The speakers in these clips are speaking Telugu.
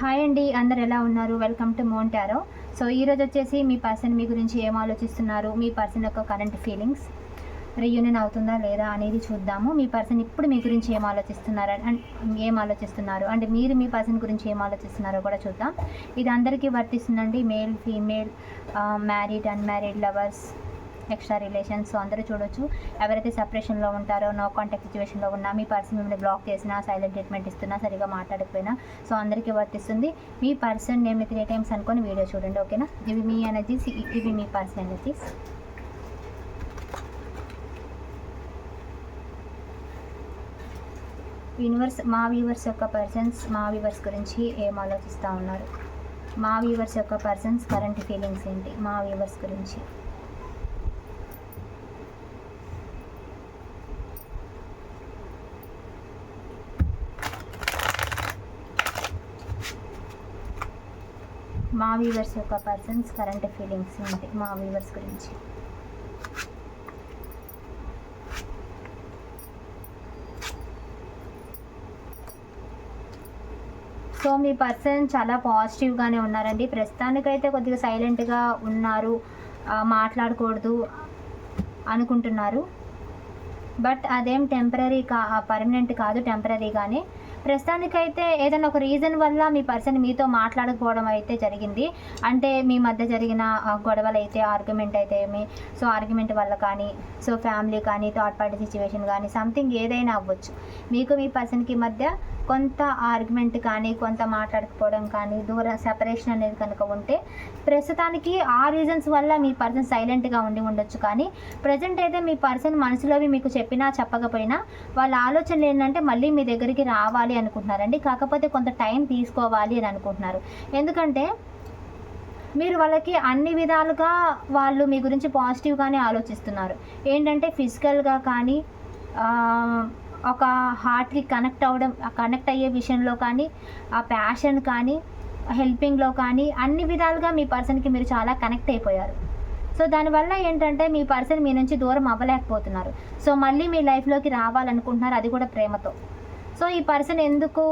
హాయ్ అండి అందరు ఎలా ఉన్నారు? వెల్కమ్ టు మోంటారో సో ఈరోజు వచ్చేసి మీ పర్సన్ మీ గురించి ఏం ఆలోచిస్తున్నారు? మీ పర్సన్ యొక్క కరెంట్ ఫీలింగ్స్ రీయూనియన్ అవుతుందా లేదా అనేది చూద్దాము. మీ పర్సన్ ఇప్పుడు మీ గురించి ఏం ఆలోచిస్తున్నారు? అండ్ ఏం ఆలోచిస్తున్నారు? అండ్ మీరు మీ పర్సన్ గురించి ఏం ఆలోచిస్తున్నారో కూడా చూద్దాం. ఇది అందరికీ వర్తిస్తుందండి. Male female married unmarried lovers extra relations so అందరూ చూడొచ్చు. ఎవరైతే సపరేషన్లో ఉంటారో నో కాంటాక్ట్ సిచ్యువేషన్లో ఉన్నా మీ పర్సన్ మిమ్మల్ని బ్లాక్ చేసినా సైలెంట్ ట్రీట్మెంట్ ఇస్తున్నా సరిగా మాట్లాడకపోయినా సో అందరికీ వర్తిస్తుంది. మీ పర్సన్ నేమ్ త్రీ టైమ్స్ అనుకొని వీడియో చూడండి ఓకేనా? ఇవి మీ ఎనర్జీస్ ఇవి మీ పర్సన్ ఎనర్జీస్ యూనివర్స్ మా వ్యూవర్స్ యొక్క పర్సన్స్ మా వ్యూవర్స్ గురించి ఏం ఆలోచిస్తూ ఉన్నారు? మా వ్యూవర్స్ యొక్క పర్సన్స్ కరెంట్ ఫీలింగ్స్ ఏంటి? మా వ్యూవర్స్ గురించి. మా వ్యూవర్స్ యొక్క పర్సన్స్ కరెంట్ ఫీలింగ్స్ ఏంటి? మా వీవర్స్ గురించి. సో మీ పర్సన్ చాలా పాజిటివ్గానే ఉన్నారండి. ప్రస్తుతానికైతే కొద్దిగా సైలెంట్గా ఉన్నారు. మాట్లాడకూడదు అనుకుంటున్నారు. బట్ అదేం టెంపరీ కా పర్మనెంట్ కాదు టెంపరీగానే ప్రస్తుతానికైతే ఏదైనా ఒక రీజన్ వల్ల మీ పర్సన్ మీతో మాట్లాడకపోవడం అయితే జరిగింది. అంటే మీ మధ్య జరిగిన గొడవలు అయితే ఆర్గ్యుమెంట్ అయితే ఏమి సో ఆర్గ్యుమెంట్ వల్ల కానీ సో ఫ్యామిలీ కానీ థర్డ్ పార్టీ సిచ్యువేషన్ కానీ సంథింగ్ ఏదైనా అవ్వచ్చు. మీకు మీ పర్సన్కి మధ్య కొంత ఆర్గ్యుమెంట్ కానీ కొంత మాట్లాడకపోవడం కానీ దూరం సెపరేషన్ అనేది కనుక ఉంటే ప్రస్తుతానికి ఆ రీజన్స్ వల్ల మీ పర్సన్ సైలెంట్గా ఉండి ఉండొచ్చు. కానీ ప్రజెంట్ అయితే మీ పర్సన్ మనసులోవి మీకు చెప్పినా చెప్పకపోయినా వాళ్ళ ఆలోచనలు ఏంటంటే మళ్ళీ మీ దగ్గరికి రావాలి అనుకుంటున్నారండి. కాకపోతే కొంత టైం తీసుకోవాలి అని అనుకుంటున్నారు. ఎందుకంటే మీరు వాళ్ళకి అన్ని విధాలుగా వాళ్ళు మీ గురించి పాజిటివ్గానే ఆలోచిస్తున్నారు. ఏంటంటే ఫిజికల్గా కానీ ఒక హార్ట్కి కనెక్ట్ అవ్వడం కనెక్ట్ అయ్యే విషయంలో కానీ ఆ ప్యాషన్ కానీ హెల్పింగ్లో కానీ అన్ని విధాలుగా మీ పర్సన్కి మీరు చాలా కనెక్ట్ అయిపోయారు. సో దానివల్ల ఏంటంటే మీ పర్సన్ మీ నుంచి దూరం అవ్వలేకపోతున్నారు. సో మళ్ళీ మీ లైఫ్లోకి రావాలనుకుంటున్నారు అది కూడా ప్రేమతో. సో ఈ పర్సన్ ఎందుకు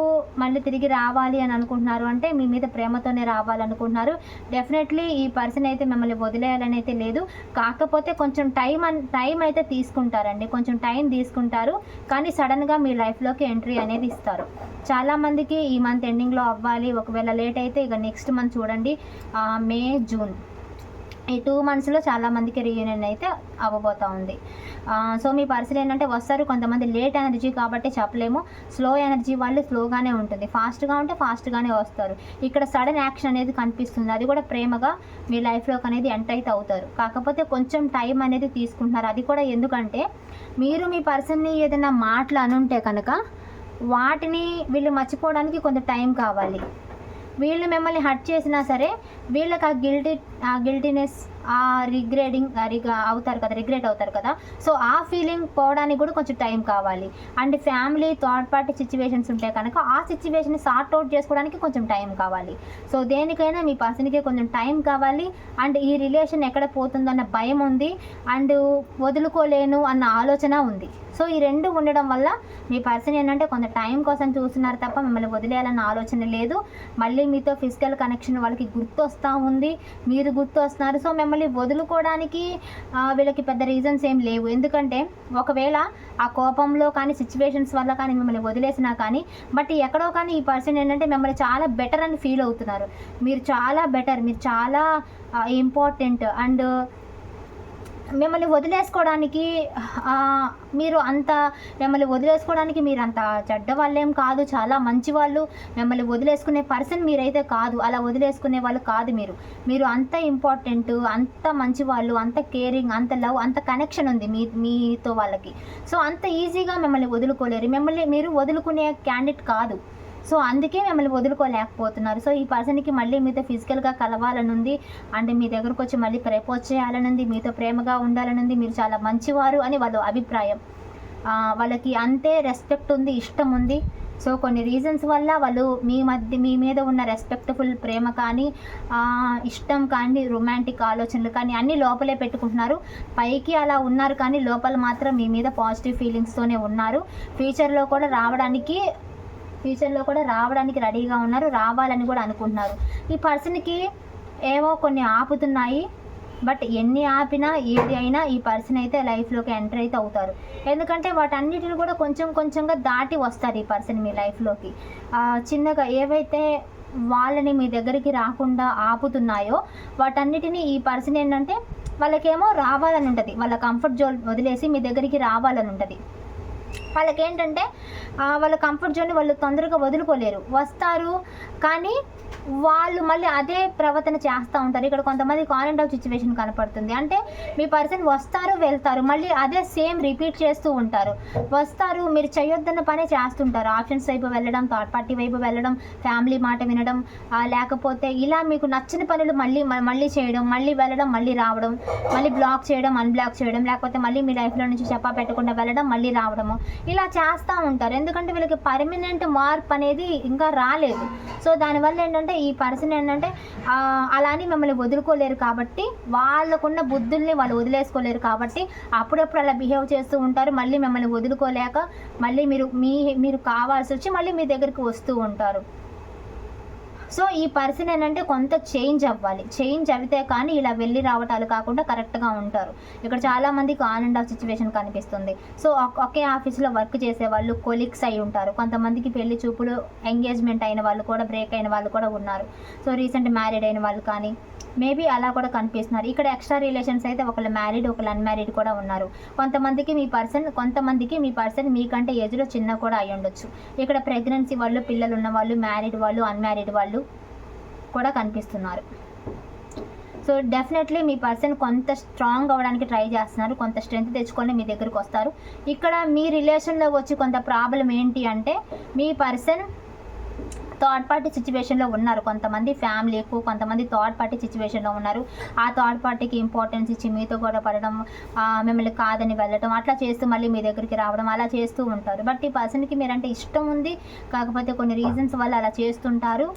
మళ్ళీ తిరిగి రావాలి అని అనుకుంటున్నారు? అంటే మీ మీద ప్రేమతోనే రావాలనుకుంటున్నారు. డెఫినెట్లీ ఈ పర్సన్ అయితే మిమ్మల్ని వదిలేయాలని అయితే లేదు. కాకపోతే కొంచెం టైం అన్ టైం అయితే తీసుకుంటారండి. కొంచెం టైం తీసుకుంటారు. కానీ సడన్గా మీ లైఫ్లోకి ఎంట్రీ అనేది ఇస్తారు. చాలామందికి ఈ మంత్ ఎండింగ్లో అవ్వాలి. ఒకవేళ లేట్ అయితే ఇక నెక్స్ట్ మంత్ చూడండి. May June. ఈ టూ మంత్స్లో చాలామందికి రీయూనియన్ అయితే అవ్వబోతా ఉంది. సో మీ పర్సన్ ఏంటంటే వస్తారు కొంతమంది లేట్ ఎనర్జీ కాబట్టి చెప్పలేము. స్లో ఎనర్జీ వాళ్ళు స్లోగానే ఉంటుంది. ఫాస్ట్గా ఉంటే ఫాస్ట్గానే వస్తారు. ఇక్కడ సడన్ యాక్షన్ అనేది కనిపిస్తుంది. అది కూడా ప్రేమగా మీ లైఫ్లోకి అనేది ఎంటర్ అయితే అవుతారు. కాకపోతే కొంచెం టైం అనేది తీసుకుంటున్నారు. అది కూడా ఎందుకంటే మీరు మీ పర్సన్ని ఏదైనా మాటలు అనుంటే కనుక వాటిని వీళ్ళు మర్చిపోవడానికి కొంత టైం కావాలి. వీళ్ళు మిమ్మల్ని హర్ట్ చేసినా సరే వీళ్ళకి ఆ గిల్టీ ఆ గిల్టీనెస్ ఆ రిగ్రెడింగ్ అవుతారు కదా రిగ్రెట్ అవుతారు కదా. సో ఆ ఫీలింగ్ పోవడానికి కూడా కొంచెం టైం కావాలి. And family third party situations ఉంటే కనుక ఆ సిచ్యువేషన్ సార్ట్ అవుట్ చేసుకోవడానికి కొంచెం టైం కావాలి. సో దేనికైనా మీ పర్సన్కి కొంచెం టైం కావాలి. అండ్ ఈ రిలేషన్ ఎక్కడ పోతుందన్న భయం ఉంది. అండ్ వదులుకోలేను అన్న ఆలోచన ఉంది. సో ఈ రెండు ఉండడం వల్ల మీ పర్సన్ ఏంటంటే కొంత టైం కోసం చూస్తున్నారు తప్ప మిమ్మల్ని వదిలేయాలన్న ఆలోచన లేదు. మళ్ళీ మీతో ఫిజికల్ కనెక్షన్ వాళ్ళకి గుర్తు వస్తూ ఉంది. మీరు గుర్తు వస్తున్నారు సో మిమ్మల్ని వదులుకోవడానికి వీళ్ళకి పెద్ద రీజన్స్ ఏం లేవు. ఎందుకంటే ఒకవేళ ఆ కోపంలో కానీ సిచ్యువేషన్స్ వల్ల కానీ మిమ్మల్ని వదిలేసినా కానీ బట్ ఎక్కడో కానీ ఈ పర్సన్ ఏంటంటే మిమ్మల్ని చాలా బెటర్ అని ఫీల్ అవుతున్నారు. మీరు చాలా బెటర్ మీరు చాలా ఇంపార్టెంట్ అండ్ మిమ్మల్ని వదిలేసుకోవడానికి మీరు అంత మిమ్మల్ని వదిలేసుకోవడానికి మీరు అంత చెడ్డ వాళ్ళేం కాదు. చాలా మంచి వాళ్ళు మిమ్మల్ని వదిలేసుకునే పర్సన్ మీరైతే కాదు. అలా వదిలేసుకునే వాళ్ళు కాదు మీరు. మీరు అంత ఇంపార్టెంట్ అంత మంచి వాళ్ళు అంత కేరింగ్ అంత లవ్ అంత కనెక్షన్ ఉంది మీ మీతో వాళ్ళకి. సో అంత ఈజీగా మిమ్మల్ని వదులుకోలేరు. మిమ్మల్ని మీరు వదులుకునే క్యాండిడేట్ కాదు. సో అందుకే మిమ్మల్ని వదులుకోలేకపోతున్నారు. సో ఈ పర్సన్కి మళ్ళీ మీతో ఫిజికల్గా కలవాలని ఉంది అండ్ మీ దగ్గరకు వచ్చి మళ్ళీ ప్రపోజ్ చేయాలనుంది మీతో ప్రేమగా ఉండాలనుంది మీరు చాలా మంచివారు అని వాళ్ళ అభిప్రాయం. వాళ్ళకి అంతే రెస్పెక్ట్ ఉంది ఇష్టం ఉంది. సో కొన్ని రీజన్స్ వల్ల వాళ్ళు మీ మధ్య మీ మీద ఉన్న రెస్పెక్ట్ఫుల్ ప్రేమ కానీ ఇష్టం కానీ రొమాంటిక్ ఆలోచనలు కానీ అన్నీ లోపలే పెట్టుకుంటున్నారు. పైకి అలా ఉన్నారు కానీ లోపల మాత్రం మీ మీద పాజిటివ్ ఫీలింగ్స్తోనే ఉన్నారు. ఫ్యూచర్లో కూడా రావడానికి ఫ్యూచర్లో కూడా రావడానికి రెడీగా ఉన్నారు రావాలని కూడా అనుకుంటున్నారు. ఈ పర్సన్కి ఏవో కొన్ని ఆపుతున్నాయి బట్ ఎన్ని ఆపినా ఏది అయినా ఈ పర్సన్ అయితే లైఫ్లోకి ఎంటర్ అయితే అవుతారు. ఎందుకంటే వాటన్నిటిని కూడా కొంచెం కొంచెంగా దాటి వస్తారు ఈ పర్సన్ మీ లైఫ్లోకి చిన్నగా ఏవైతే వాళ్ళని మీ దగ్గరికి రాకుండా ఆపుతున్నాయో వాటన్నిటిని ఈ పర్సన్ ఏంటంటే వాళ్ళకేమో రావాలని ఉంటుంది. వాళ్ళ కంఫర్ట్ జోన్ వదిలేసి మీ దగ్గరికి రావాలని ఉంటుంది. వాళ్ళకి ఏంటంటే వాళ్ళ కంఫర్ట్ జోన్ వాళ్ళు తొందరగా వదులుకోలేరు. వస్తారు కానీ వాళ్ళు మళ్ళీ అదే ప్రవర్తన చేస్తూ ఉంటారు. ఇక్కడ కొంతమంది కాల్ ఆఫ్ సిచ్యువేషన్ కనపడుతుంది. అంటే మీ పర్సన్ వస్తారు వెళ్తారు మళ్ళీ అదే సేమ్ రిపీట్ చేస్తూ ఉంటారు. వస్తారు మీరు చేయొద్దన్న పనే చేస్తుంటారు. ఆప్షన్స్ వైపు వెళ్ళడం థర్డ్ పార్టీ వైపు వెళ్ళడం ఫ్యామిలీ మాట వినడం లేకపోతే ఇలా మీకు నచ్చిన పనులు మళ్ళీ మళ్ళీ చేయడం మళ్ళీ వెళ్ళడం మళ్ళీ రావడం మళ్ళీ బ్లాక్ చేయడం అన్బ్లాక్ చేయడం లేకపోతే మళ్ళీ మీ లైఫ్లో నుంచి చెప్పా పెట్టకుండా వెళ్ళడం మళ్ళీ రావడము. ఇలా చేస్తూ ఉంటారు. ఎందుకంటే వీళ్ళకి పర్మనెంట్ మార్పు అనేది ఇంకా రాలేదు. సో దానివల్ల ఏంటంటే ఈ పర్సన్ ఏంటంటే అలా అని మిమ్మల్ని వదులుకోలేరు కాబట్టి వాళ్ళకున్న బుద్ధుల్ని వాళ్ళు వదిలేసుకోలేరు కాబట్టి అప్పుడప్పుడు అలా బిహేవ్ చేస్తూ ఉంటారు. మళ్ళీ మిమ్మల్ని వదులుకోలేక మళ్ళీ మీరు మీ మీరు కావాల్సి వచ్చి మళ్ళీ మీ దగ్గరికి వస్తూ ఉంటారు. సో ఈ పర్సన్ ఏంటంటే కొంత చేంజ్ అవ్వాలి. చేంజ్ అవితే కానీ ఇలా వెళ్ళి రావటాలు కాకుండా కరెక్ట్గా ఉంటారు. ఇక్కడ చాలామందికి ఆన్ అండ్ ఆఫ్ సిచ్యువేషన్ కనిపిస్తుంది. సో ఒకే ఆఫీస్లో వర్క్ చేసే వాళ్ళు కొలిక్స్ అయి ఉంటారు. కొంతమందికి పెళ్ళి చూపులు ఎంగేజ్మెంట్ అయిన వాళ్ళు కూడా బ్రేక్ అయిన వాళ్ళు కూడా ఉన్నారు. సో రీసెంట్ మ్యారీడ్ అయిన వాళ్ళు కానీ మేబీ అలా కూడా కనిపిస్తున్నారు. ఇక్కడ ఎక్స్ట్రా రిలేషన్స్ అయితే ఒకళ్ళు మ్యారీడ్ ఒకళ్ళు అన్మ్యారీడ్ కూడా ఉన్నారు. కొంతమందికి మీ పర్సన్ కొంతమందికి మీ పర్సన్ మీకంటే ఏజ్లో చిన్న కూడా అయి ఉండొచ్చు. ఇక్కడ ప్రెగ్నెన్సీ వాళ్ళు పిల్లలు ఉన్న వాళ్ళు మ్యారీడ్ వాళ్ళు అన్మ్యారీడ్ వాళ్ళు కూడా కనిపిస్తున్నారు. సో డెఫినెట్లీ మీ పర్సన్ కొంత స్ట్రాంగ్ అవ్వడానికి ట్రై చేస్తున్నారు. కొంత స్ట్రెంగ్త్ తెచ్చుకొని మీ దగ్గరికి వస్తారు. ఇక్కడ మీ రిలేషన్లో వచ్చి కొంత ప్రాబ్లం ఏంటి అంటే మీ పర్సన్ థర్డ్ పార్టీ సిచ్యువేషన్లో ఉన్నారు. కొంతమంది ఫ్యామిలీ ఎక్కువ కొంతమంది థర్డ్ పార్టీ సిచ్యువేషన్లో ఉన్నారు. ఆ థర్డ్ పార్టీకి ఇంపార్టెన్స్ ఇచ్చి మీతో కూడా పడడం మిమ్మల్ని కాదని వెళ్ళడం అట్లా చేస్తూ మళ్ళీ మీ దగ్గరికి రావడం అలా చేస్తూ ఉంటారు. బట్ ఈ పర్సన్కి మీరంటే ఇష్టం ఉంది. కాకపోతే కొన్ని రీజన్స్ వల్ల అలా చేస్తుంటారు.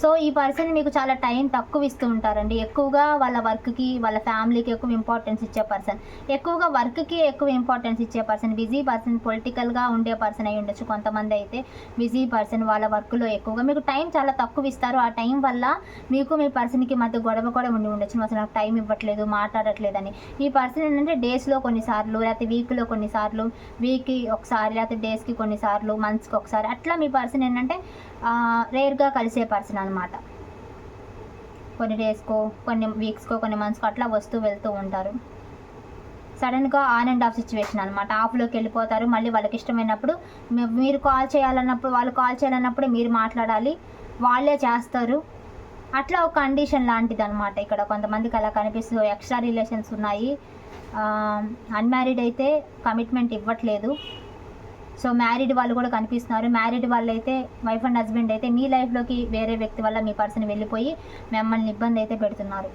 సో ఈ పర్సన్ మీకు చాలా టైం తక్కువ ఇస్తూ ఉంటారండి. ఎక్కువగా వాళ్ళ వర్క్కి వాళ్ళ ఫ్యామిలీకి ఎక్కువ ఇంపార్టెన్స్ ఇచ్చే పర్సన్. ఎక్కువగా వర్క్కి ఎక్కువ ఇంపార్టెన్స్ ఇచ్చే పర్సన్ బిజీ పర్సన్ పొలిటికల్గా ఉండే పర్సన్ అయి ఉండొచ్చు కొంతమంది అయితే. బిజీ పర్సన్ వాళ్ళ వర్క్లో ఎక్కువగా మీకు టైం చాలా తక్కువ ఇస్తారు. ఆ టైం వల్ల మీకు మీ పర్సన్కి మధ్య గొడవ కూడా ఉండి ఉండొచ్చు. అసలు నాకు టైం ఇవ్వట్లేదు మాట్లాడట్లేదని. ఈ పర్సన్ ఏంటంటే డేస్లో కొన్నిసార్లు లేకపోతే వీక్లో కొన్నిసార్లు వీక్కి ఒకసారి లేకపోతే డేస్కి కొన్నిసార్లు మంత్స్కి ఒకసారి అట్లా మీ పర్సన్ ఏంటంటే రేర్గా కలిసే పర్సన్ అనమాట కొన్ని డేస్కో కొన్ని వీక్స్కో కొన్ని మంత్స్కో అట్లా వస్తూ వెళ్తూ ఉంటారు. సడన్గా ఆన్ అండ్ ఆఫ్ సిచ్యువేషన్ అనమాట ఆఫ్లోకి వెళ్ళిపోతారు మళ్ళీ వాళ్ళకి ఇష్టమైనప్పుడు మీరు కాల్ చేయాలన్నప్పుడు వాళ్ళు కాల్ చేయాలన్నప్పుడే మీరు మాట్లాడాలి వాళ్ళే చేస్తారు. అట్లా ఒక కండిషన్ లాంటిది అనమాట ఇక్కడ. కొంతమందికి అలా కనిపిస్తుంది ఎక్స్ట్రా రిలేషన్స్ ఉన్నాయి. అన్మ్యారీడ్ అయితే కమిట్మెంట్ ఇవ్వట్లేదు. సో మ్యారీడ్ వాళ్ళు కూడా కనిపిస్తున్నారు. మ్యారీడ్ వాళ్ళు అయితే వైఫ్ అండ్ హస్బెండ్ అయితే మీ లైఫ్లోకి వేరే వ్యక్తి వల్ల మీ పర్సన్ వెళ్ళిపోయి మిమ్మల్ని ఇబ్బంది అయితే పెడుతున్నారు.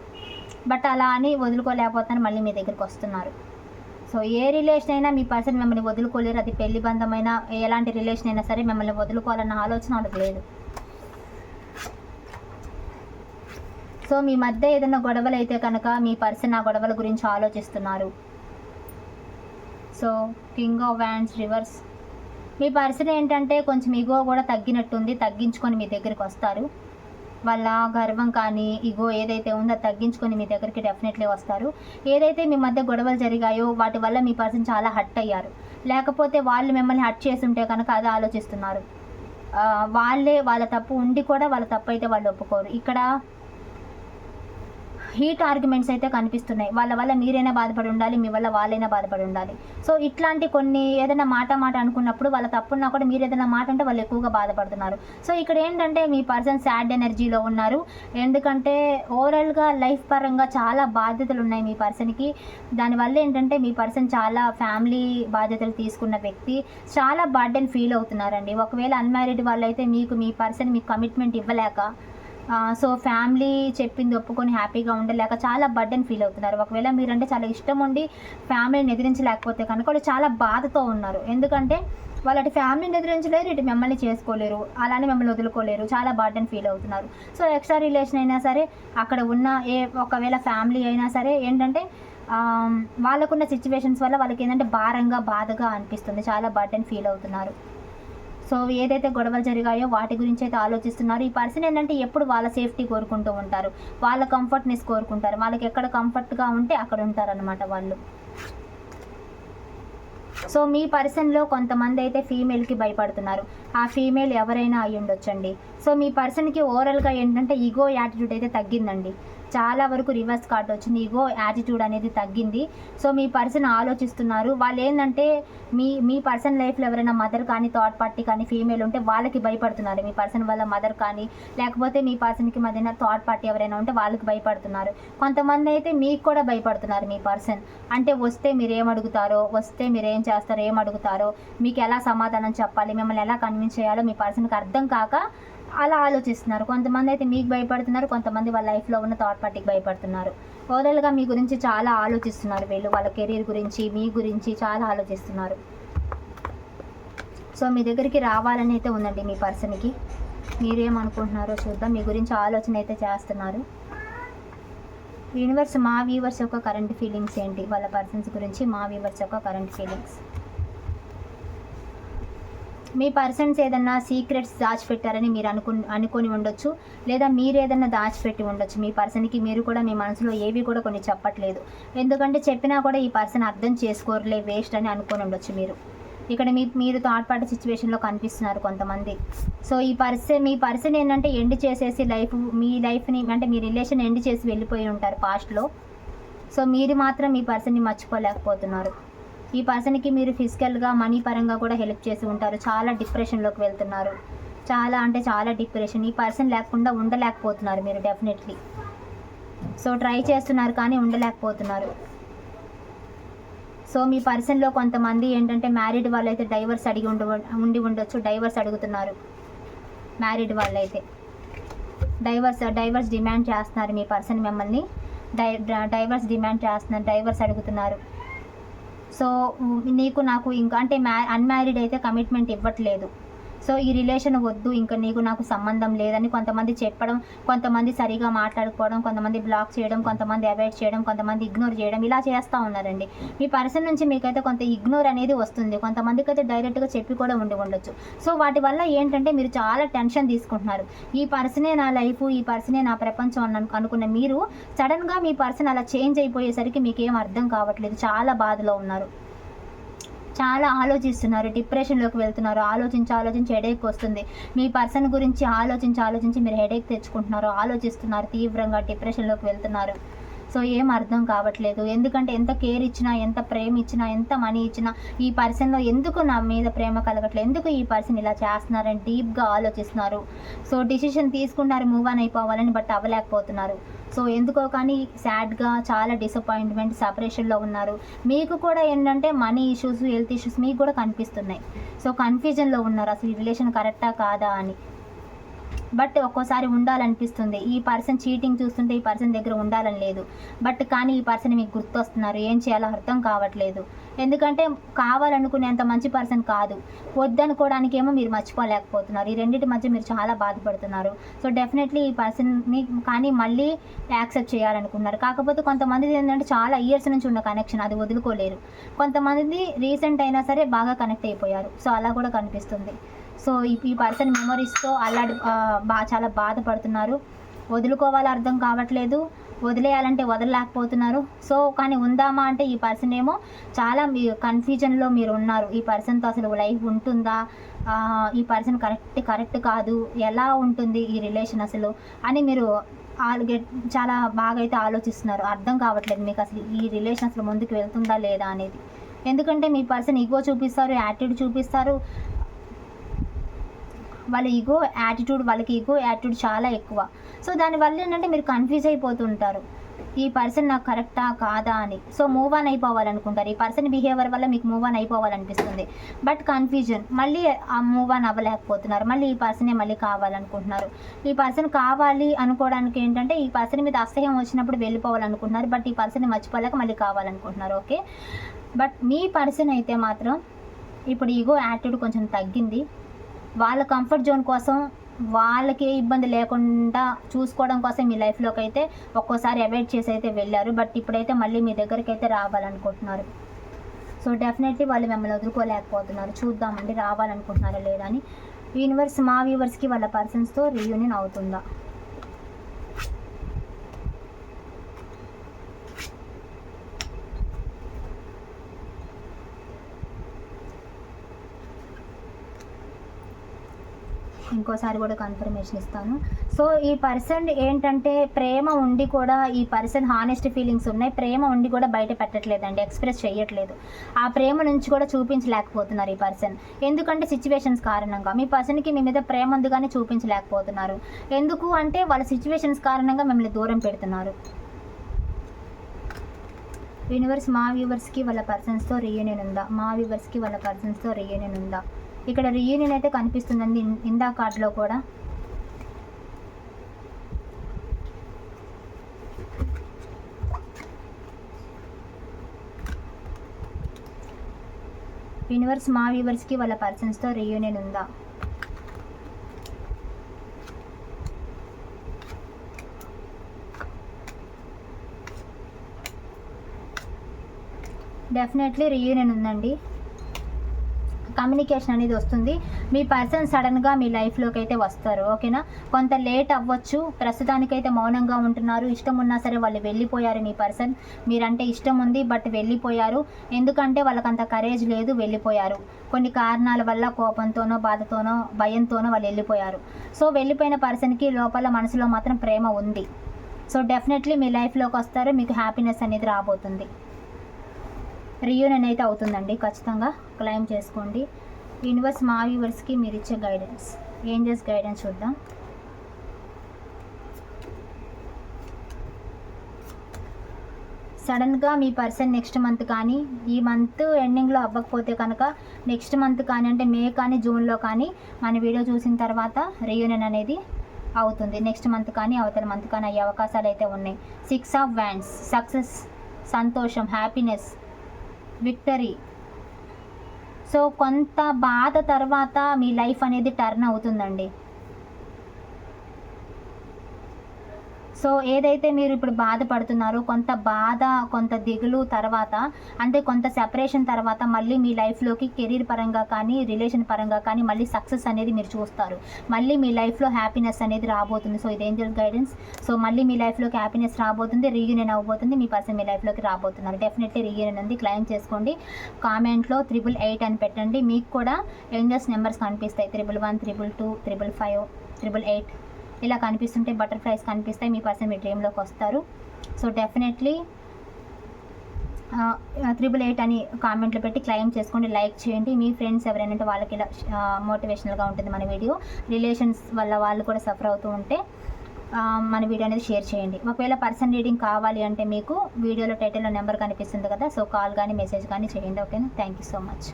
బట్ అలా అని వదులుకోలేకపోతాను మళ్ళీ మీ దగ్గరికి వస్తున్నారు. సో ఏ రిలేషన్ అయినా మీ పర్సన్ మిమ్మల్ని వదులుకోలేరు. అది పెళ్ళి బంధమైనా ఎలాంటి రిలేషన్ అయినా సరే మిమ్మల్ని వదులుకోవాలన్న ఆలోచన వాళ్ళకి లేదు. సో మీ మధ్య ఏదైనా గొడవలు అయితే కనుక మీ పర్సన్ ఆ గొడవల గురించి ఆలోచిస్తున్నారు. So king of wands reverse me person ఏంటంటే కొంచెం ఇగో కూడా తగ్గినట్టుంది తగ్గించుకొని మీ దగ్గరికి వస్తారు. వాళ్ళ గర్వం కానీ ఇగో ఏదైతే ఉందో తగ్గించుకొని మీ దగ్గరికి డెఫినెట్లీ వస్తారు. ఏదైతే మీ మధ్య గొడవలు జరిగాయో వాటి వల్ల మీ పర్సన్ చాలా హట్ అయ్యారు. లేకపోతే వాళ్ళు మిమ్మల్ని హట్ చేస్తుంటే కనుక అది ఆలోచిస్తున్నారు. వాళ్ళే వాళ్ళ తప్పు ఉండి కూడా వాళ్ళ తప్పు అయితే వాళ్ళు ఒప్పుకోరు. ఇక్కడ హీట్ ఆర్గ్యుమెంట్స్ అయితే కనిపిస్తున్నాయి. వాళ్ళ వల్ల మీరైనా బాధపడి ఉండాలి మీ వల్ల వాళ్ళైనా బాధపడి ఉండాలి. సో ఇట్లాంటి కొన్ని ఏదైనా మాట మాట అనుకున్నప్పుడు వాళ్ళ తప్పున్నా కూడా మీరు ఏదైనా మాట అంటే వాళ్ళు ఎక్కువగా బాధపడుతున్నారు. సో ఇక్కడ ఏంటంటే మీ పర్సన్ సాడ్ ఎనర్జీలో ఉన్నారు. ఎందుకంటే ఓవరాల్గా లైఫ్ పరంగా చాలా బాధ్యతలు ఉన్నాయి మీ పర్సన్కి. దానివల్ల ఏంటంటే మీ పర్సన్ చాలా ఫ్యామిలీ బాధ్యతలు తీసుకున్న వ్యక్తి. చాలా బర్డెన్ ఫీల్ అవుతున్నారండి. ఒకవేళ అన్మ్యారీడ్ వాళ్ళైతే మీకు మీ పర్సన్ మీకు కమిట్మెంట్ ఇవ్వలేక సో ఫ్యామిలీ చెప్పింది ఒప్పుకొని హ్యాపీగా ఉండలేక చాలా బర్డెన్ ఫీల్ అవుతున్నారు. ఒకవేళ మీరంటే చాలా ఇష్టం ఉండి ఫ్యామిలీని ఎదిరించలేకపోతే కనుక వాళ్ళు చాలా బాధతో ఉన్నారు. ఎందుకంటే వాళ్ళు అటు ఫ్యామిలీని ఎదిరించలేరు ఇటు మిమ్మల్ని చేసుకోలేరు అలానే మిమ్మల్ని వదులుకోలేరు. చాలా బర్డెన్ ఫీల్ అవుతున్నారు. సో ఎక్స్ట్రా రిలేషన్ అయినా సరే అక్కడ ఉన్న ఏ ఒకవేళ ఫ్యామిలీ అయినా సరే ఏంటంటే వాళ్ళకున్న సిచ్యువేషన్స్ వల్ల వాళ్ళకి ఏంటంటే భారంగా బాధగా అనిపిస్తుంది. చాలా బర్డెన్ ఫీల్ అవుతున్నారు. సో ఏదైతే గొడవలు జరిగాయో వాటి గురించి అయితే ఆలోచిస్తున్నారు. ఈ పర్సన్ ఏంటంటే ఎప్పుడు వాళ్ళ సేఫ్టీ కోరుకుంటూ ఉంటారు. వాళ్ళ కంఫర్ట్నెస్ కోరుకుంటారు. వాళ్ళకి ఎక్కడ కంఫర్ట్గా ఉంటే అక్కడ ఉంటారనమాట వాళ్ళు. సో మీ పర్సన్లో కొంతమంది అయితే ఫీమేల్కి భయపడుతున్నారు. ఆ ఫీమేల్ ఎవరైనా అయి ఉండొచ్చండి. సో మీ పర్సన్కి ఓవరాల్గా ఏంటంటే ఈగో యాటిట్యూడ్ అయితే తగ్గిందండి. చాలా వరకు రివర్స్ కార్డ్ వచ్చింది. ఈగో యాటిట్యూడ్ అనేది తగ్గింది. సో మీ పర్సన్ ఆలోచిస్తున్నారు. వాళ్ళు ఏంటంటే మీ మీ పర్సన్ లైఫ్లో ఎవరైనా మదర్ కానీ థర్డ్ పార్టీ కానీ ఫీమేల్ ఉంటే వాళ్ళకి భయపడుతున్నారు. మీ పర్సన్ వల్ల మదర్ కానీ లేకపోతే మీ పర్సన్కి మధ్యన థర్డ్ పార్టీ ఎవరైనా ఉంటే వాళ్ళకి భయపడుతున్నారు. కొంతమంది అయితే మీకు కూడా భయపడుతున్నారు మీ పర్సన్ అంటే వస్తే మీరు ఏం అడుగుతారో వస్తే మీరు ఏం చేస్తారో ఏం అడుగుతారో మీకు ఎలా సమాధానం చెప్పాలి మిమ్మల్ని ఎలా కన్విన్స్ చేయాలో మీ పర్సన్కి అర్థం కాక అలా ఆలోచిస్తున్నారు. కొంతమంది అయితే మీకు భయపడుతున్నారు కొంతమంది వాళ్ళ లైఫ్లో ఉన్న థర్డ్ పార్టీకి భయపడుతున్నారు. ఓవరాల్గా మీ గురించి చాలా ఆలోచిస్తున్నారు వీళ్ళు వాళ్ళ కెరీర్ గురించి మీ గురించి చాలా ఆలోచిస్తున్నారు. సో మీ దగ్గరికి రావాలని అయితే ఉందండి మీ పర్సన్కి. మీరేమనుకుంటున్నారో చూద్దాం. మీ గురించి ఆలోచన అయితే చేస్తున్నారు. యూనివర్స్ మా వ్యూవర్స్ యొక్క కరెంట్ ఫీలింగ్స్ ఏంటి? వాళ్ళ పర్సన్స్ గురించి మా వ్యూవర్స్ యొక్క కరెంట్ ఫీలింగ్స్. మీ పర్సన్స్ ఏదన్నా సీక్రెట్స్ దాచిపెట్టారని మీరు అనుకు అనుకొని ఉండొచ్చు. లేదా మీరు ఏదన్నా దాచిపెట్టి ఉండొచ్చు. మీ పర్సన్కి మీరు కూడా మీ మనసులో ఏవి కూడా కొన్ని చెప్పట్లేదు. ఎందుకంటే చెప్పినా కూడా ఈ పర్సన్ అర్థం చేసుకోరులే వేస్ట్ అని అనుకొని ఉండొచ్చు మీరు. ఇక్కడ మీ మీరు థర్డ్ పార్టీ సిచ్యువేషన్లో కనిపిస్తున్నారు కొంతమంది. సో ఈ పర్సన్ మీ పర్సన్ ఏంటంటే ఎండ్ చేసేసి లైఫ్ మీ లైఫ్ని అంటే మీ రిలేషన్ ఎండ్ చేసి వెళ్ళిపోయి ఉంటారు పాస్ట్లో సో మీరు మాత్రం మీ పర్సన్ని మర్చిపోలేకపోతున్నారు. ఈ పర్సన్కి మీరు ఫిజికల్గా మనీ పరంగా కూడా హెల్ప్ చేసి ఉంటారు. చాలా డిప్రెషన్లోకి వెళ్తున్నారు. చాలా అంటే చాలా డిప్రెషన్. ఈ పర్సన్ లేకుండా ఉండలేకపోతున్నారు మీరు డెఫినెట్లీ. సో ట్రై చేస్తున్నారు కానీ ఉండలేకపోతున్నారు. సో మీ పర్సన్లో కొంతమంది ఏంటంటే మ్యారీడ్ వాళ్ళైతే డైవర్స్ అడిగి ఉండ ఉండి ఉండొచ్చు డైవర్స్ అడుగుతున్నారు. మ్యారీడ్ వాళ్ళైతే. డైవర్స్ డైవర్స్ డిమాండ్ చేస్తున్నారు మీ పర్సన్ మిమ్మల్ని. డై డైవర్స్ డిమాండ్ చేస్తున్నారు డైవర్స్ అడుగుతున్నారు. సో నీకు నాకు ఇంకా అంటే మ్యా అన్మ్యారీడ్ అయితే కమిట్మెంట్ ఇవ్వట్లేదు. సో ఈ రిలేషన్ వద్దు ఇంకా నీకు నాకు సంబంధం లేదని కొంతమంది చెప్పడం కొంతమంది సరిగా మాట్లాడుకోవడం కొంతమంది బ్లాక్ చేయడం కొంతమంది అవాయిడ్ చేయడం కొంతమంది ఇగ్నోర్ చేయడం ఇలా చేస్తూ ఉన్నారండి. మీ పర్సన్ నుంచి మీకైతే కొంత ఇగ్నోర్ అనేది వస్తుంది. కొంతమందికి అయితే డైరెక్ట్గా చెప్పి కూడా ఉండి ఉండొచ్చు. సో వాటి వల్ల ఏంటంటే మీరు చాలా టెన్షన్ తీసుకుంటున్నారు. ఈ పర్సనే నా లైఫ్ ఈ పర్సనే నా ప్రపంచం అని అనుకున్న మీరు సడన్గా మీ పర్సన్ అలా చేంజ్ అయిపోయేసరికి మీకు ఏం అర్థం కావట్లేదు. చాలా బాధలో ఉన్నారు. చాలా ఆలోచిస్తున్నారు డిప్రెషన్లోకి వెళ్తున్నారు. ఆలోచించి ఆలోచించి హెడేక్ వస్తుంది. మీ పర్సన్ గురించి ఆలోచించి ఆలోచించి మీరు హెడేక్ తెచ్చుకుంటున్నారు. ఆలోచిస్తున్నారు తీవ్రంగా డిప్రెషన్లోకి వెళ్తున్నారు. సో ఏం అర్థం కావట్లేదు. ఎందుకంటే ఎంత కేర్ ఇచ్చినా ఎంత ప్రేమ ఇచ్చినా ఎంత మనీ ఇచ్చినా ఈ పర్సన్లో ఎందుకు నా మీద ప్రేమ కలగట్లేదు? ఎందుకు ఈ పర్సన్ ఇలా చేస్తున్నారని డీప్గా ఆలోచిస్తున్నారు. సో డిసిషన్ తీసుకున్నారు మూవ్ ఆన్ అయిపోవాలని బట్ అవ్వలేకపోతున్నారు. సో ఎందుకో కానీ సాడ్గా చాలా డిసప్పాయింట్మెంట్ సపరేషన్లో ఉన్నారు. మీకు కూడా ఏంటంటే మనీ ఇష్యూస్ హెల్త్ ఇష్యూస్ మీకు కూడా కనిపిస్తున్నాయి. సో కన్ఫ్యూజన్లో ఉన్నారు. అసలు ఈ రిలేషన్ కరెక్టా కాదా అని. బట్ ఒక్కోసారి ఉండాలనిపిస్తుంది. ఈ పర్సన్ చీటింగ్ చూస్తుంటే ఈ పర్సన్ దగ్గర ఉండాలని లేదు. బట్ కానీ ఈ పర్సన్ మీకు గుర్తొస్తున్నారు. ఏం చేయాలో అర్థం కావట్లేదు. ఎందుకంటే కావాలనుకునేంత మంచి పర్సన్ కాదు. వద్దనుకోవడానికి ఏమో మీరు మర్చిపోలేకపోతున్నారు. ఈ రెండింటి మధ్య మీరు చాలా బాధపడుతున్నారు. సో డెఫినెట్లీ ఈ పర్సన్ని కానీ మళ్ళీ యాక్సెప్ట్ చేయాలనుకున్నారు కాకపోతే కొంతమంది ఏంటంటే చాలా ఇయర్స్ నుంచి ఉన్న కనెక్షన్ అది వదులుకోలేరు. కొంతమంది రీసెంట్ అయినా సరే బాగా కనెక్ట్ అయిపోయారు. సో అలా కూడా కనిపిస్తుంది. సో ఈ పర్సన్ మెమరీస్తో అల్లాడి బా చాలా బాధపడుతున్నారు. వదులుకోవాలి అర్థం కావట్లేదు. వదిలేయాలంటే వదలలేకపోతున్నారు. సో కానీ ఉందామా అంటే ఈ పర్సన్ ఏమో చాలా మీ కన్ఫ్యూజన్లో మీరు ఉన్నారు. ఈ పర్సన్తో అసలు లైఫ్ ఉంటుందా? ఈ పర్సన్ కరెక్ట్ కరెక్ట్ కాదు. ఎలా ఉంటుంది ఈ రిలేషన్ అసలు? అని మీరు చాలా బాగా అయితే ఆలోచిస్తున్నారు. అర్థం కావట్లేదు మీకు అసలు ఈ రిలేషన్ అసలు ముందుకు వెళ్తుందా లేదా అనేది. ఎందుకంటే మీ పర్సన్ ఈగో చూపిస్తారు యాటిట్యూడ్ చూపిస్తారు. వాళ్ళ ఈగో యాటిట్యూడ్ వాళ్ళకి ఈగో యాటిట్యూడ్ చాలా ఎక్కువ. సో దానివల్ల ఏంటంటే మీరు కన్ఫ్యూజ్ అయిపోతుంటారు. ఈ పర్సన్ నాకు కరెక్టా కాదా అని. సో మూవ్ ఆన్ అయిపోవాలనుకుంటారు. ఈ పర్సన్ బిహేవియర్ వల్ల మీకు మూవ్ ఆన్ అయిపోవాలనిపిస్తుంది. బట్ కన్ఫ్యూజన్ మళ్ళీ ఆ మూవ్ ఆన్ అవ్వలేకపోతున్నారు. మళ్ళీ ఈ పర్సనే మళ్ళీ కావాలనుకుంటున్నారు. ఈ పర్సన్ కావాలి అనుకోవడానికి ఏంటంటే ఈ పర్సన్ మీద అసహ్యం వచ్చినప్పుడు వెళ్ళిపోవాలనుకుంటున్నారు. బట్ ఈ పర్సన్ మర్చిపోలేక మళ్ళీ కావాలనుకుంటున్నారు. ఓకే బట్ మీ పర్సన్ అయితే మాత్రం ఇప్పుడు ఈగో యాటిట్యూడ్ కొంచెం తగ్గింది. వాళ్ళ కంఫర్ట్ జోన్ కోసం వాళ్ళకి ఇబ్బంది లేకుండా చూసుకోవడం కోసం మీ లైఫ్లోకి అయితే ఒక్కోసారి అవాయిడ్ చేసి అయితే వెళ్ళారు. బట్ ఇప్పుడైతే మళ్ళీ మీ దగ్గరికి అయితే రావాలనుకుంటున్నారు. సో డెఫినెట్లీ వాళ్ళు మిమ్మల్ని వదులుకోలేకపోతున్నారు. చూద్దామండి రావాలనుకుంటున్నారా లేదా అని. యూనివర్స్ మా వ్యూవర్స్కి వాళ్ళ పర్సన్స్తో రీయూనియన్ అవుతుందా? ఇంకోసారి కూడా కన్ఫర్మేషన్ ఇస్తాను. సో ఈ పర్సన్ ఏంటంటే ప్రేమ ఉండి కూడా ఈ పర్సన్ హానెస్ట్ ఫీలింగ్స్ ఉన్నాయి. ప్రేమ ఉండి కూడా బయట పెట్టట్లేదండి ఎక్స్ప్రెస్ చేయట్లేదు ఆ ప్రేమ నుంచి కూడా చూపించలేకపోతున్నారు ఈ పర్సన్. ఎందుకంటే సిచ్యువేషన్స్ కారణంగా. మీ పర్సన్కి మీ మీద ప్రేమ ఉంది కానీ చూపించలేకపోతున్నారు. ఎందుకు అంటే వాళ్ళ సిచ్యువేషన్స్ కారణంగా మిమ్మల్ని దూరం పెడుతున్నారు. యూనివర్స్ మా వ్యూవర్స్కి వాళ్ళ పర్సన్స్తో రీయూనియన్ ఉందా? మా వ్యూవర్స్కి వాళ్ళ పర్సన్స్తో రీయూనియన్ ఉందా? ఇక్కడ రీయూనియన్ అయితే కనిపిస్తుందండి ఇందా కార్డులో కూడా. యూనివర్స్ మా వ్యూవర్స్కి వాళ్ళ పర్సన్స్తో రీయూనియన్ ఉందా? డెఫినెట్లీ రీయూనియన్ ఉందండి. కమ్యూనికేషన్ అనేది వస్తుంది. మీ పర్సన్ సడన్గా మీ లైఫ్లోకి అయితే వస్తారు. ఓకేనా కొంత లేట్ అవ్వచ్చు. ప్రస్తుతానికైతే మౌనంగా ఉంటున్నారు. ఇష్టం ఉన్నా సరే వాళ్ళు వెళ్ళిపోయారు మీ పర్సన్ మీరంటే ఇష్టం ఉంది బట్ వెళ్ళిపోయారు. ఎందుకంటే వాళ్ళకి అంత కరేజ్ లేదు వెళ్ళిపోయారు. కొన్ని కారణాల వల్ల కోపంతోనో బాధతోనో భయంతోనో వాళ్ళు వెళ్ళిపోయారు. సో వెళ్ళిపోయిన పర్సన్కి లోపల మనసులో మాత్రం ప్రేమ ఉంది. సో డెఫినెట్లీ మీ లైఫ్లోకి వస్తారు. మీకు హ్యాపీనెస్ అనేది రాబోతుంది. రియూనియన్ అయితే అవుతుందండి ఖచ్చితంగా. క్లైమ్ చేసుకోండి. యూనివర్స్ మా వ్యూవర్స్కి మీరు ఇచ్చే గైడెన్స్. ఏంజెస్ గైడెన్స్ చూద్దాం. సడన్గా మీ పర్సన్ నెక్స్ట్ మంత్ కానీ ఈ మంత్ ఎండింగ్లో అవ్వకపోతే కనుక నెక్స్ట్ మంత్ కానీ అంటే మే కానీ జూన్లో కానీ మన వీడియో చూసిన తర్వాత రీయూనియన్ అనేది అవుతుంది. నెక్స్ట్ మంత్ కానీ అవతల మంత్ కానీ అయ్యే అవకాశాలు అయితే ఉన్నాయి. సిక్స్ ఆఫ్ వ్యాండ్స్ సక్సెస్ సంతోషం హ్యాపీనెస్ విక్టరీ సో కొంత బాధ తర్వాత మీ లైఫ్ అనేది టర్న్ అవుతుందండి. సో ఏదైతే మీరు ఇప్పుడు బాధపడుతున్నారో కొంత బాధ కొంత దిగులు తర్వాత అంటే కొంత సెపరేషన్ తర్వాత మళ్ళీ మీ లైఫ్లోకి కెరీర్ పరంగా కానీ రిలేషన్ పరంగా కానీ మళ్ళీ సక్సెస్ అనేది మీరు చూస్తారు. మళ్ళీ మీ లైఫ్లో హ్యాపీనెస్ అనేది రాబోతుంది. సో ఇది ఏంజల్ గైడెన్స్ సో మళ్ళీ మీ లైఫ్లోకి హ్యాపీనెస్ రాబోతుంది రీయూనియన్ అవ్వబోతుంది మీ పర్సన్ మీ లైఫ్లోకి రాబోతున్నారు. డెఫినెట్లీ రీయూనియన్ ఉంది. క్లైమ్ చేసుకోండి. కామెంట్లో త్రిబుల్ ఎయిట్ అని పెట్టండి. మీకు కూడా ఏంజల్స్ నెంబర్స్ కనిపిస్తాయి. Triple one triple two triple five triple eight ఇలా కనిపిస్తుంటే బటర్ఫ్లైస్ కనిపిస్తాయి మీ పర్సన్ మీ డ్రీమ్లోకి వస్తారు. సో డెఫినెట్లీ త్రిబుల్ ఎయిట్ అని కామెంట్లు పెట్టి క్లైమ్ చేసుకోండి లైక్ చేయండి. మీ ఫ్రెండ్స్ ఎవరైనా ఉంటే వాళ్ళకి ఇలా మోటివేషనల్గా ఉంటుంది మన వీడియో రిలేషన్స్ వల్ల వాళ్ళు కూడా సఫర్ అవుతూ ఉంటే మన వీడియో అనేది షేర్ చేయండి. ఒకవేళ పర్సన్ రీడింగ్ కావాలి అంటే మీకు వీడియోలో టైటిల్లో నెంబర్ కనిపిస్తుంది కదా సో కాల్ కానీ మెసేజ్ కానీ చేయండి ఓకేనా థ్యాంక్ యూ సో మచ్